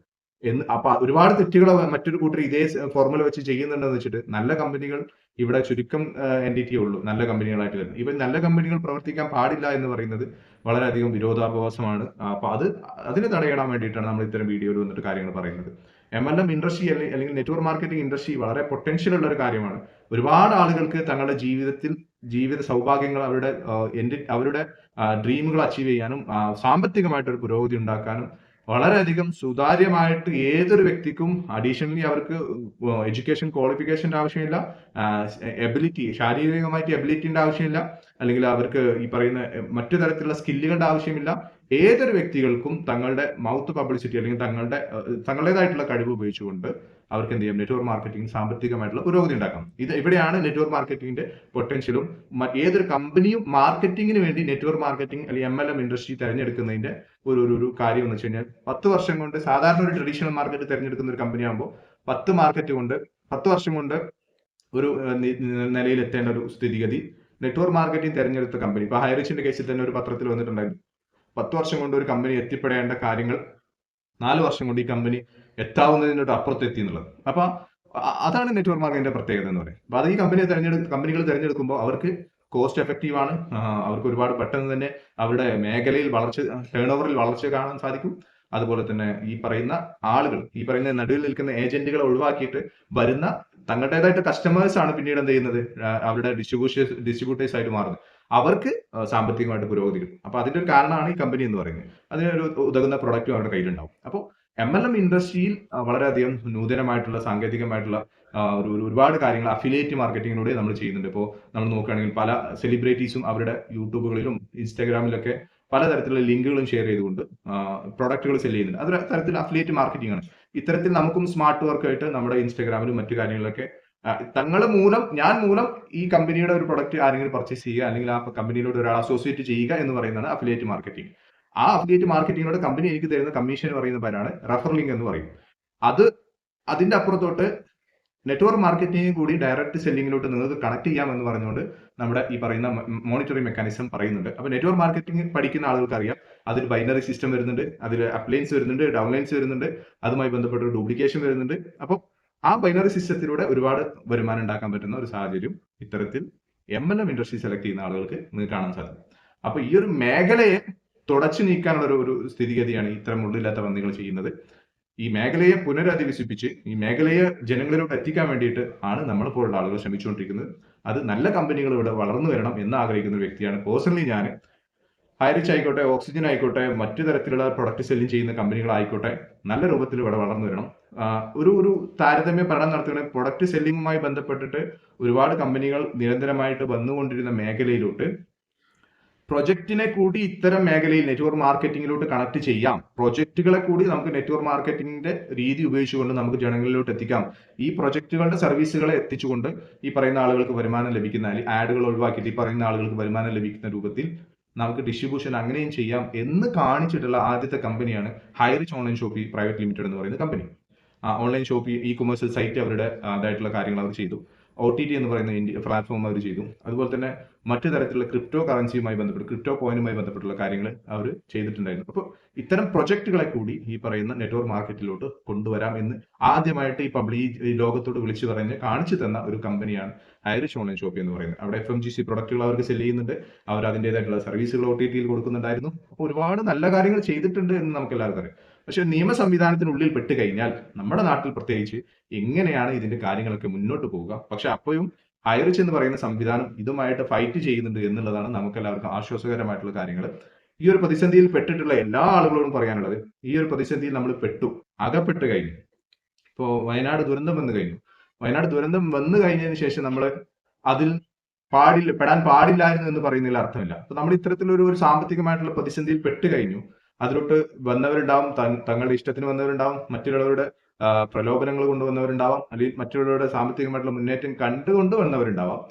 എന്ന് അപ്പൊ ഒരുപാട് തെറ്റുകൾ മറ്റൊരു കൂട്ടർ ഇതേ ഫോർമുല വെച്ച് ചെയ്യുന്നുണ്ടെന്ന് വെച്ചിട്ട് നല്ല കമ്പനികൾ ഇവിടെ ചുരുക്കം എന്റിറ്റിയേ ഉള്ളൂ. നല്ല കമ്പനികളായിട്ട് വരുന്നത്. ഇവർ നല്ല കമ്പനികൾ പ്രവർത്തിക്കാൻ പാടില്ല എന്ന് പറയുന്നത് വളരെയധികം വിരോധാഭാസമാണ്. അപ്പൊ അത് അതിനെ തടയിടാൻ വേണ്ടിയിട്ടാണ് നമ്മൾ ഇത്തരം വീഡിയോയിൽ വന്നിട്ട് കാര്യങ്ങൾ പറയുന്നത്. എം എൽ എം ഇൻഡസ്ട്രി അല്ലെങ്കിൽ നെറ്റ്വർക്ക് മാർക്കറ്റിംഗ് ഇൻഡസ്ട്രി വളരെ പൊട്ടൻഷ്യൽ ഉള്ള ഒരു കാര്യമാണ്. ഒരുപാട് ആളുകൾക്ക് തങ്ങളുടെ ജീവിതത്തിൽ ജീവിത സൗഭാഗ്യങ്ങൾ അവരുടെ അവരുടെ ഡ്രീമുകൾ അച്ചീവ് ചെയ്യാനും സാമ്പത്തികമായിട്ടൊരു പുരോഗതി ഉണ്ടാക്കാനും വളരെയധികം സുതാര്യമായിട്ട് ഏതൊരു വ്യക്തിക്കും അഡീഷണലി അവർക്ക് എഡ്യൂക്കേഷൻ ക്വാളിഫിക്കേഷന്റെ ആവശ്യമില്ല എബിലിറ്റി ശാരീരികമായിട്ട് എബിലിറ്റിന്റെ ആവശ്യമില്ല. അല്ലെങ്കിൽ അവർക്ക് ഈ പറയുന്ന മറ്റു തരത്തിലുള്ള സ്കില്ലുകളുടെ ആവശ്യമില്ല. ഏതൊരു വ്യക്തികൾക്കും തങ്ങളുടെ മൗത്ത് പബ്ലിസിറ്റി അല്ലെങ്കിൽ തങ്ങളുടെ തങ്ങളുടേതായിട്ടുള്ള കഴിവ് ഉപയോഗിച്ചുകൊണ്ട് അവർക്ക് എന്ത് ചെയ്യാം? നെറ്റ്വർക്ക് മാർക്കറ്റിംഗ് സാമ്പത്തികമായിട്ടുള്ള പുരോഗതി ഉണ്ടാക്കാം. ഇത് ഇവിടെയാണ് നെറ്റ്വർക്ക് മാർക്കറ്റിംഗിന്റെ പൊട്ടൻഷ്യലും ഏതൊരു കമ്പനിയും മാർക്കറ്റിംഗിന് വേണ്ടി നെറ്റ്വർക്ക് മാർക്കറ്റിംഗ് അല്ലെങ്കിൽ എം എൽ എം ഇൻഡസ്ട്രി തിരഞ്ഞെടുക്കുന്നതിന്റെ ഒരു ഒരു കാര്യം എന്ന് വെച്ച് കഴിഞ്ഞാൽ പത്ത് വർഷം കൊണ്ട് സാധാരണ ഒരു ട്രഡീഷണൽ മാർക്കറ്റ് തിരഞ്ഞെടുക്കുന്ന ഒരു കമ്പനി ആകുമ്പോൾ പത്ത് മാർക്കറ്റ് കൊണ്ട് പത്ത് വർഷം കൊണ്ട് ഒരു നിലയിലെത്തേണ്ട ഒരു സ്ഥിതിഗതി നെറ്റ്വർക്ക് മാർക്കറ്റിംഗ് തിരഞ്ഞെടുത്ത കമ്പനി. ഇപ്പൊ ഹൈറിച്ചിന്റെ കേസിൽ തന്നെ ഒരു പത്രത്തിൽ വന്നിട്ടുണ്ടായിരുന്നു. പത്ത് വർഷം കൊണ്ട് ഒരു കമ്പനി എത്തിപ്പെടേണ്ട കാര്യങ്ങൾ നാല് വർഷം കൊണ്ട് ഈ കമ്പനി എത്താവുന്നതിനോട് അപ്പുറത്ത് എത്തി എന്നുള്ളത്. അപ്പൊ അതാണ് നെറ്റ്വർക്ക് മാർക്കറ്റിന്റെ പ്രത്യേകത എന്ന് പറയുന്നത്. അപ്പൊ അത് ഈ കമ്പനിയെ തെരഞ്ഞെടുക്കും കമ്പനികൾ തിരഞ്ഞെടുക്കുമ്പോൾ അവർക്ക് കോസ്റ്റ് എഫക്റ്റീവ് ആണ്. അവർക്ക് ഒരുപാട് പെട്ടെന്ന് തന്നെ അവരുടെ മേഖലയിൽ വളർച്ച ടേൺ ഓവറിൽ വളർച്ച കാണാൻ സാധിക്കും. അതുപോലെ തന്നെ ഈ പറയുന്ന ആളുകൾ ഈ പറയുന്ന നടുവിൽ നിൽക്കുന്ന ഏജന്റുകളെ ഒഴിവാക്കിയിട്ട് വരുന്ന തങ്ങളുടേതായിട്ട് കസ്റ്റമേഴ്സ് ആണ് പിന്നീട് എന്ത് ചെയ്യുന്നത്? അവരുടെ ഡിസ്ട്രിബ്യൂഷേഴ്സ് ഡിസ്ട്രിബ്യൂട്ടേഴ്സ് ആയിട്ട് മാറുന്നത്. അവർക്ക് സാമ്പത്തികമായിട്ട് പുരോഗതി കിട്ടും. അപ്പൊ അതിന്റെ ഒരു കാരണമാണ് ഈ കമ്പനി എന്ന് പറയുന്നത്. അതിനൊരു ഉതകുന്ന പ്രൊഡക്റ്റും അവരുടെ കയ്യിലുണ്ടാവും. അപ്പോൾ എം എൽ എം ഇൻഡസ്ട്രിയിൽ വളരെയധികം നൂതനമായിട്ടുള്ള സാങ്കേതികമായിട്ടുള്ള ഒരു ഒരു- ഒരുപാട് കാര്യങ്ങൾ അഫിലിയേറ്റ് മാർക്കറ്റിങ്ങിലൂടെ നമ്മൾ ചെയ്യുന്നുണ്ട്. ഇപ്പോൾ നമ്മൾ നോക്കുകയാണെങ്കിൽ പല സെലിബ്രിറ്റീസും അവരുടെ യൂട്യൂബുകളിലും ഇൻസ്റ്റാഗ്രാമിലൊക്കെ പലതരത്തിലുള്ള ലിങ്കുകളും ഷെയർ ചെയ്തുകൊണ്ട് പ്രൊഡക്റ്റുകൾ സെൽ ചെയ്യുന്നുണ്ട്. അതൊരു തരത്തിൽ അഫിലിയേറ്റ് മാർക്കറ്റിംഗ് ആണ്. ഇത്തരത്തിൽ നമുക്കും സ്മാർട്ട് വർക്ക് ആയിട്ട് നമ്മുടെ ഇൻസ്റ്റാഗ്രാമിലും മറ്റു കാര്യങ്ങളിലൊക്കെ തങ്ങൾ മൂലം ഞാൻ മൂലം ഈ കമ്പനിയുടെ ഒരു പ്രൊഡക്റ്റ് ആരെങ്കിലും പർച്ചേസ് ചെയ്യുക അല്ലെങ്കിൽ ആ കമ്പനിയിലൂടെ ഒരാൾ അസോസിയേറ്റ് ചെയ്യുക എന്ന് പറയുന്നതാണ് അഫിലിയേറ്റ് മാർക്കറ്റിംഗ് ആ അഫിലിയേറ്റ് മാർക്കറ്റിങ്ങിനോട് കമ്പനി എനിക്ക് തരുന്ന കമ്മീഷൻ പറയുന്ന പേരാണ് റെഫർ എന്ന് പറയും. അത് അതിന്റെ അപ്പുറത്തോട്ട് നെറ്റ്വർക്ക് മാർക്കറ്റിംഗ് കൂടി ഡയറക്റ്റ് സെല്ലിങ്ങിലോട്ട് നിങ്ങൾക്ക് കണക്ട് ചെയ്യാം എന്ന് പറഞ്ഞുകൊണ്ട് നമ്മുടെ ഈ പറയുന്ന മോണിറ്ററിംഗ് മെക്കാനിസം പറയുന്നുണ്ട്. അപ്പൊ നെറ്റ്വർക്ക് മാർക്കറ്റിംഗ് പഠിക്കുന്ന ആളുകൾക്ക് അറിയാം അതിൽ ബൈനറി സിസ്റ്റം വരുന്നുണ്ട് അതിൽ അപ്ലൈൻസ് വരുന്നുണ്ട് ഡൗൺലൈൻസ് വരുന്നുണ്ട് അതുമായി ബന്ധപ്പെട്ട ഡ്യൂപ്ലിക്കേഷൻ വരുന്നുണ്ട്. അപ്പം ആ ബൈനറി സിസ്റ്റത്തിലൂടെ ഒരുപാട് വരുമാനം ഉണ്ടാക്കാൻ പറ്റുന്ന ഒരു സാഹചര്യം ഇത്തരത്തിൽ M L M industry select ചെയ്യുന്ന ആളുകൾക്ക് നിങ്ങൾക്ക് കാണാൻ സാധിക്കും. അപ്പൊ ഈ ഒരു മേഖലയെ തുടച്ചു നീക്കാനുള്ള ഒരു ഒരു സ്ഥിതിഗതിയാണ് ഇത്തരം ഉള്ളില്ലാത്ത പന്നികൾ ചെയ്യുന്നത്. ഈ മേഖലയെ പുനരധിവസിപ്പിച്ച് ഈ മേഖലയെ ജനങ്ങളിലോട്ട് എത്തിക്കാൻ വേണ്ടിയിട്ട് ആണ് നമ്മളിപ്പോഴുള്ള ആളുകൾ ശ്രമിച്ചുകൊണ്ടിരിക്കുന്നത്. അത് നല്ല കമ്പനികൾ ഇവിടെ വളർന്നു വരണം എന്ന് ആഗ്രഹിക്കുന്ന ഒരു വ്യക്തിയാണ്. പേഴ്സണലി ഞാൻ ഹൈറിച്ച് ആയിക്കോട്ടെ ഓക്സിജൻ ആയിക്കോട്ടെ മറ്റു തരത്തിലുള്ള പ്രൊഡക്റ്റ് സെല്ലിംഗ് ചെയ്യുന്ന കമ്പനികളായിക്കോട്ടെ നല്ല രൂപത്തിൽ ഇവിടെ വളർന്നു വരണം. ഒരു ഒരു താരതമ്യ പഠനം നടത്തുകയാണെങ്കിൽ പ്രൊഡക്റ്റ് സെല്ലിങ്ങുമായി ബന്ധപ്പെട്ടിട്ട് ഒരുപാട് കമ്പനികൾ നിരന്തരമായിട്ട് വന്നുകൊണ്ടിരുന്ന മേഖലയിലോട്ട് പ്രൊജക്റ്റിനെ കൂടി ഇത്തരം മേഖലയിൽ നെറ്റ്വർക്ക് മാർക്കറ്റിംഗിലോട്ട് കണക്ട് ചെയ്യാം. പ്രൊജക്റ്റുകളെ കൂടി നമുക്ക് നെറ്റ്വർക്ക് മാർക്കറ്റിംഗിന്റെ രീതി ഉപയോഗിച്ചുകൊണ്ട് നമുക്ക് ജനങ്ങളിലോട്ട് എത്തിക്കാം. ഈ പ്രൊജക്റ്റുകളുടെ സർവീസുകളെ എത്തിച്ചുകൊണ്ട് ഈ പറയുന്ന ആളുകൾക്ക് വരുമാനം ലഭിക്കുന്ന ആഡുകൾ ഒഴിവാക്കിയിട്ട് ഈ പറയുന്ന ആളുകൾക്ക് വരുമാനം ലഭിക്കുന്ന രൂപത്തിൽ നമുക്ക് ഡിസ്ട്രിബ്യൂഷൻ അങ്ങനെയും ചെയ്യാം എന്ന് കാണിച്ചിട്ടുള്ള ആദ്യത്തെ കമ്പനിയാണ് Highrich online shoppe private limited എന്ന് പറയുന്ന company online shoppe e commerce site അവരുടെ അതായിട്ടുള്ള കാര്യങ്ങൾ അവർ ചെയ്തു. ഒ ടി ടി എന്ന് പറയുന്ന ഇന്ത്യ പ്ലാറ്റ്ഫോം അവർ ചെയ്തു. അതുപോലെ തന്നെ മറ്റു തരത്തിലുള്ള ക്രിപ്റ്റോ കറൻസിയുമായി ബന്ധപ്പെട്ട് ക്രിപ്റ്റോ കോയിനുമായി ബന്ധപ്പെട്ടുള്ള കാര്യങ്ങൾ അവർ ചെയ്തിട്ടുണ്ടായിരുന്നു. അപ്പോൾ ഇത്തരം പ്രൊജക്റ്റുകളെ കൂടി ഈ പറയുന്ന നെറ്റ്വർക്ക് മാർക്കറ്റിലോട്ട് കൊണ്ടുവരാം എന്ന് ആദ്യമായിട്ട് ഈ പബ്ലിക് ഈ ലോകത്തോട് വിളിച്ചു പറഞ്ഞ് കാണിച്ചു തന്ന ഒരു കമ്പനിയാണ് ഐറിഷ് ഓൺലൈൻ ഷോപ്പ് എന്ന് പറയുന്നത്. അവിടെ എഫ് എം ജി സി പ്രൊഡക്റ്റുകൾ അവർക്ക് സെൽ ചെയ്യുന്നുണ്ട്. അവർ അതിന്റെതായിട്ടുള്ള സർവീസുകൾ ഒ ടി ടിയിൽ കൊടുക്കുന്നുണ്ടായിരുന്നു. അപ്പോൾ ഒരുപാട് നല്ല കാര്യങ്ങൾ ചെയ്തിട്ടുണ്ട് എന്ന് നമുക്ക് എല്ലാവർക്കും അറിയാം. പക്ഷെ നിയമ സംവിധാനത്തിനുള്ളിൽ പെട്ട് കഴിഞ്ഞാൽ നമ്മുടെ നാട്ടിൽ പ്രത്യേകിച്ച് എങ്ങനെയാണ് ഇതിന്റെ കാര്യങ്ങളൊക്കെ മുന്നോട്ട് പോവുക? പക്ഷെ അപ്പോഴും ഹൈറിച്ച് എന്ന് പറയുന്ന സംവിധാനം ഇതുമായിട്ട് ഫൈറ്റ് ചെയ്യുന്നുണ്ട് എന്നുള്ളതാണ് നമുക്ക് എല്ലാവർക്കും ആശ്വാസകരമായിട്ടുള്ള കാര്യങ്ങൾ ഈ ഒരു പ്രതിസന്ധിയിൽ പെട്ടിട്ടുള്ള എല്ലാ ആളുകളോടും പറയാനുള്ളത് ഈ ഒരു പ്രതിസന്ധിയിൽ നമ്മൾ പെട്ടു അകപ്പെട്ട് കഴിഞ്ഞു. ഇപ്പോൾ വയനാട് ദുരന്തം വന്നു കഴിഞ്ഞു. വയനാട് ദുരന്തം വന്നു കഴിഞ്ഞതിന് ശേഷം നമ്മൾ അതിൽ പാടില്ല പെടാൻ പാടില്ലായിരുന്നു എന്ന് പറയുന്നതിൽ അർത്ഥമില്ല. അപ്പൊ നമ്മൾ ഇത്തരത്തിലൊരു ഒരു സാമ്പത്തികമായിട്ടുള്ള പ്രതിസന്ധിയിൽ പെട്ട് കഴിഞ്ഞു. അതിലോട്ട് വന്നവരുണ്ടാവും തങ്ങളുടെ ഇഷ്ടത്തിന് വന്നവരുണ്ടാവും മറ്റുള്ളവരുടെ പ്രലോഭനങ്ങൾ കൊണ്ടുവന്നവരുണ്ടാവാം അല്ലെങ്കിൽ മറ്റുള്ളവരുടെ സാമ്പത്തികമായിട്ടുള്ള മുന്നേറ്റം കണ്ടുകൊണ്ട് വന്നവരുണ്ടാവാം.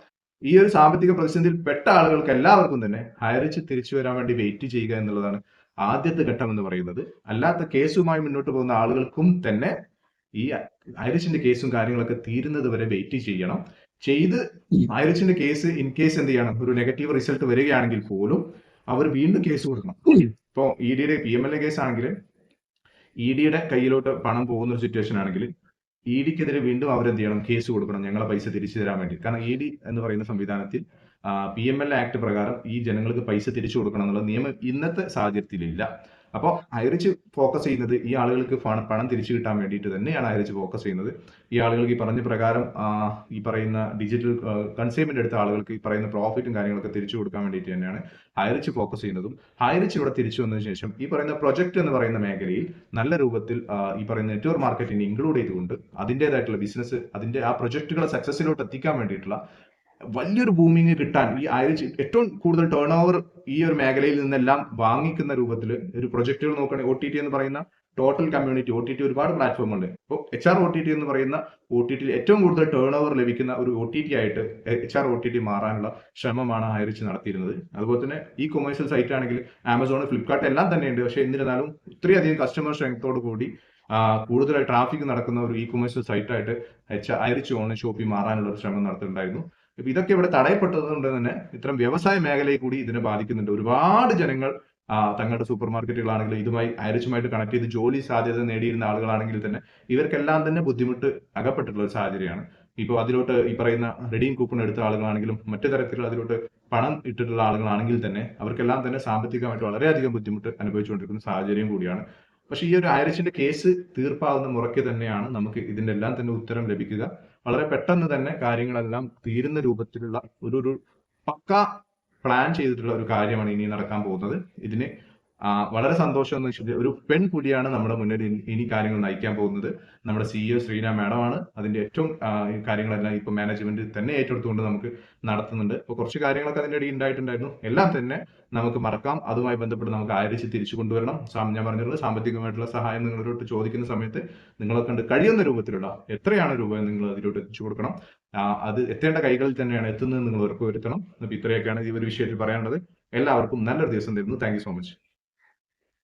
ഈ ഒരു സാമ്പത്തിക പ്രതിസന്ധിയിൽ പെട്ട ആളുകൾക്ക് എല്ലാവർക്കും തന്നെ ഹയറിച്ച് തിരിച്ചു വരാൻ വേണ്ടി വെയിറ്റ് ചെയ്യുക എന്നുള്ളതാണ് ആദ്യത്തെ ഘട്ടം എന്ന് പറയുന്നത്. അല്ലാത്ത കേസുമായി മുന്നോട്ട് പോകുന്ന ആളുകൾക്കും തന്നെ ഈ ഹൈറിച്ചിന്റെ കേസും കാര്യങ്ങളൊക്കെ തീരുന്നത് വരെ വെയിറ്റ് ചെയ്യണം. ചെയ്ത് ഹൈറിച്ചിന്റെ കേസ് ഇൻ കേസ് എന്ത് ചെയ്യണം? ഒരു നെഗറ്റീവ് റിസൾട്ട് വരികയാണെങ്കിൽ പോലും അവർ വീണ്ടും കേസ് കൊടുക്കണം. ഇപ്പോൾ ഇ ഡിയുടെ P M L A case ആണെങ്കിൽ ഇ ഡിയുടെ കയ്യിലോട്ട് പണം പോകുന്ന ഒരു സിറ്റുവേഷൻ ആണെങ്കിൽ ഇ ഡിക്കെതിരെ വീണ്ടും അവരെന്ത് ചെയ്യണം? കേസ് കൊടുക്കണം. ഞങ്ങളെ പൈസ തിരിച്ചു തരാൻ വേണ്ടി. കാരണം ഇ ഡി എന്ന് പറയുന്ന സംവിധാനത്തിൽ പി എം എൽ ആക്ട് പ്രകാരം ഈ ജനങ്ങൾക്ക് പൈസ തിരിച്ചു കൊടുക്കണം എന്നുള്ള നിയമം ഇന്നത്തെ സാഹചര്യത്തിലില്ല. അപ്പോൾ ഐറിച്ച് ഫോക്കസ് ചെയ്യുന്നത് ഈ ആളുകൾക്ക് പണം തിരിച്ചു കിട്ടാൻ വേണ്ടിയിട്ട് തന്നെയാണ് ഐറിച്ച് ഫോക്കസ് ചെയ്യുന്നത്. ഈ ആളുകൾക്ക് ഈ പറഞ്ഞ പ്രകാരം ഈ പറയുന്ന ഡിജിറ്റൽ കൺസ്യൂമെന്റ് എടുത്ത ആളുകൾക്ക് ഈ പറയുന്ന പ്രോഫിറ്റും കാര്യങ്ങളൊക്കെ തിരിച്ചു കൊടുക്കാൻ വേണ്ടിയിട്ട് തന്നെയാണ് ഹൈറിച്ച് ഫോക്കസ് ചെയ്യുന്നതും. ഹൈറിച്ച് ഇവിടെ തിരിച്ചു വന്നതിന് ശേഷം ഈ പറയുന്ന പ്രൊജക്ട് എന്ന് പറയുന്ന മേഖലയിൽ നല്ല രൂപത്തിൽ ഈ പറയുന്ന നെറ്റ്വർക്ക് മാർക്കറ്റിംഗ് ഇൻക്ലൂഡ് ചെയ്തുകൊണ്ട് അതിന്റെതായിട്ടുള്ള ബിസിനസ് അതിന്റെ ആ പ്രൊജക്ടുകളെ സക്സസിലോട്ട് എത്തിക്കാൻ വേണ്ടിയിട്ടുള്ള വലിയൊരു ബൂമിങ് കിട്ടാൻ ഈ ആയിരത്തി ഏറ്റവും കൂടുതൽ ടേൺ ഓവർ ഈ ഒരു മേഖലയിൽ നിന്നെല്ലാം വാങ്ങിക്കുന്ന രൂപത്തിൽ ഒരു പ്രൊജക്റ്റുകൾ നോക്കുകയാണെങ്കിൽ ഒ ടി ടി എന്ന് പറയുന്ന total community O T T ഒരുപാട് പ്ലാറ്റ്ഫോം ഉണ്ട്. ഇപ്പോൾ H R O T T എന്ന് പറയുന്ന ഒ ടി ടിയിൽ ഏറ്റവും കൂടുതൽ ടേൺ ഓവർ ലഭിക്കുന്ന ഒരു ഒ ടി ടി ആയിട്ട് H R O T T മാറാനുള്ള ശ്രമമാണ് ഹൈറിച്ച് നടത്തിയിരുന്നത്. അതുപോലെ തന്നെ ഈ കൊമേഴ്സ്യൽ സൈറ്റ് ആണെങ്കിൽ ആമസോൺ ഫ്ലിപ്കാർട്ട് എല്ലാം തന്നെയുണ്ട് പക്ഷേ എന്നിരുന്നാലും ഇത്രയധികം കസ്റ്റമർ സ്ട്രെങ്തോട് കൂടി കൂടുതലായി ട്രാഫിക് നടക്കുന്ന ഒരു ഇ കൊമേഴ്സ്യൽ സൈറ്റായിട്ട് എച്ച് ഐറിച്ച് ഓൺലൈൻ ഷോപ്പിംഗ് മാറാനുള്ള ഒരു ശ്രമം നടത്തുന്നുണ്ടായിരുന്നു ഇപ്പൊ ഇതൊക്കെ ഇവിടെ തടയപ്പെട്ടത് കൊണ്ട് തന്നെ ഇത്തരം വ്യവസായ മേഖലയെ കൂടി ഇതിനെ ബാധിക്കുന്നുണ്ട്. ഒരുപാട് ജനങ്ങൾ തങ്ങളുടെ സൂപ്പർ മാർക്കറ്റുകളാണെങ്കിലും ഇതുമായി അയരിച്ചുമായിട്ട് കണക്ട് ചെയ്ത് ജോലി സാധ്യത നേടിയിരുന്ന ആളുകളാണെങ്കിൽ തന്നെ ഇവർക്കെല്ലാം തന്നെ ബുദ്ധിമുട്ട് അകപ്പെട്ടിട്ടുള്ള ഒരു സാഹചര്യമാണ്. ഇപ്പോൾ അതിലോട്ട് ഈ പറയുന്ന റെഡീം കൂപ്പൺ എടുത്ത ആളുകളാണെങ്കിലും മറ്റു തരത്തിലുള്ള അതിലോട്ട് പണം ഇട്ടിട്ടുള്ള ആളുകളാണെങ്കിൽ തന്നെ അവർക്കെല്ലാം തന്നെ സാമ്പത്തികമായിട്ട് വളരെയധികം ബുദ്ധിമുട്ട് അനുഭവിച്ചുകൊണ്ടിരിക്കുന്ന സാഹചര്യം കൂടിയാണ്. പക്ഷേ ഈ ഒരു ഐറിഷിന്റെ കേസ് തീർപ്പാകുന്ന മുറയ്ക്ക് തന്നെയാണ് നമുക്ക് ഇതിന്റെ എല്ലാം തന്നെ ഉത്തരം ലഭിക്കുക. വളരെ പെട്ടെന്ന് തന്നെ കാര്യങ്ങളെല്ലാം തീരുന്ന രൂപത്തിലുള്ള ഒരു ഒരു പക്ക പ്ലാൻ ചെയ്തിട്ടുള്ള ഒരു കാര്യമാണ് ഇനി നടക്കാൻ പോകുന്നത്. ഇതിന് വളരെ സന്തോഷം എന്ന് വെച്ചാൽ ഒരു പെൺപുലിയാണ് നമ്മുടെ മുന്നിൽ ഇനി- കാര്യങ്ങൾ നയിക്കാൻ പോകുന്നത്. നമ്മുടെ സിഇഒ ശ്രീന മാഡമാണ്. അതിന്റെ ഏറ്റവും കാര്യങ്ങളെല്ലാം ഇപ്പൊ മാനേജ്മെന്റ് തന്നെ ഏറ്റെടുത്തുകൊണ്ട് നമുക്ക് നടത്തുന്നുണ്ട്. അപ്പൊ കുറച്ച് കാര്യങ്ങളൊക്കെ അതിന്റെ ഇടയിൽ ഉണ്ടായിട്ടുണ്ടായിരുന്നു. എല്ലാം തന്നെ നമുക്ക് മറക്കാം. അതുമായി ബന്ധപ്പെട്ട് നമുക്ക് ആയിരിച്ച് തിരിച്ചു കൊണ്ടുവരണം. ഞാൻ പറഞ്ഞിട്ടുള്ള സാമ്പത്തികമായിട്ടുള്ള സഹായം നിങ്ങളോട് ചോദിക്കുന്ന സമയത്ത് നിങ്ങളെ കണ്ട് കഴിയുന്ന രൂപത്തിലുള്ള എത്രയാണ് രൂപ നിങ്ങൾ അതിലോട്ട് എത്തിച്ചു കൊടുക്കണം. അത് എത്തേണ്ട കൈകളിൽ തന്നെയാണ് എത്തുന്നത് നിങ്ങൾ ഉറപ്പുവരുത്തണം. അപ്പൊ ഇത്രയൊക്കെയാണ് ഈ ഒരു വിഷയത്തിൽ പറയാനുള്ളത്. എല്ലാവർക്കും നല്ലൊരു ദിവസം തരുന്നു. Thank so much